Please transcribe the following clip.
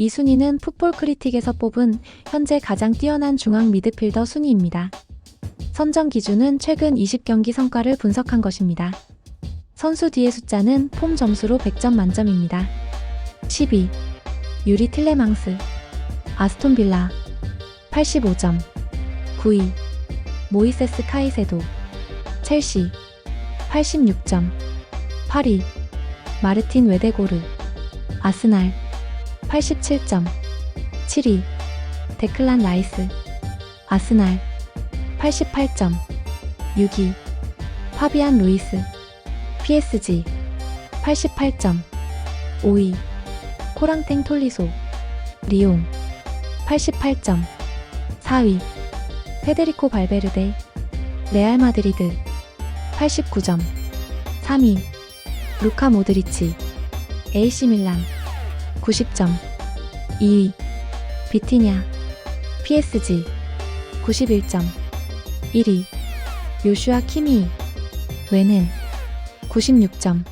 이 순위는 풋볼 크리틱에서 뽑은 현재 가장 뛰어난 중앙 미드필더 순위입니다. 선정 기준은 최근 20경기 성과를 분석한 것입니다. 선수 뒤의 숫자는 폼 점수로 100점 만점입니다. 12. 유리 틸레망스. 아스톤 빌라. 85점. 9위. 모이세스 카이세도. 첼시. 86점. 8위. 마르틴 웨데고르. 아스날 87점. 7위 데클란 라이스. 아스날 88점. 6위 파비안 루이스. PSG 88점. 5위 코랑땡 톨리소. 리옹 88점. 4위 페데리코 발베르데 레알 마드리드 89점. 3위 루카 모드리치 AC 밀란 90점. 2위 비티냐. PSG 91점. 1위 요슈아 키미. 웨넨 96점